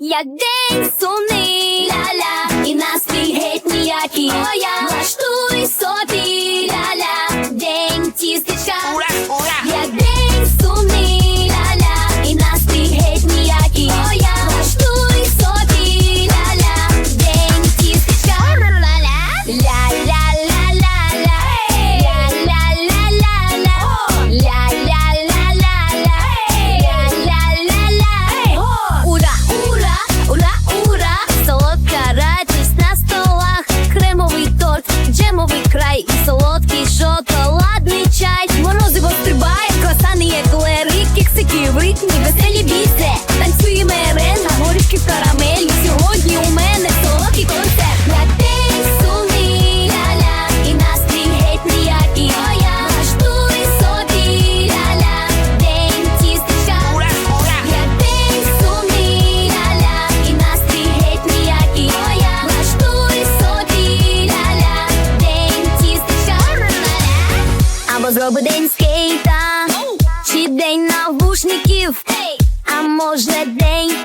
як день сумний, ля-ля, і настрій геть ніякий. О, я влаштуй собі, ля-ля, день тістечка. Ритмі, веселі біце, танцює меренга, горішки в карамелі. Сьогодні у мене солодкий концерт. Як день сумний, ля-ля, і настрій геть ніякий. О, я влаштуй собі, ля-ля, день тістечка. Як день сумний, ля-ля, і настрій геть ніякий. О, я влаштуй собі, ля-ля, день тістечка. Або зроби день скейта, навушників, а може день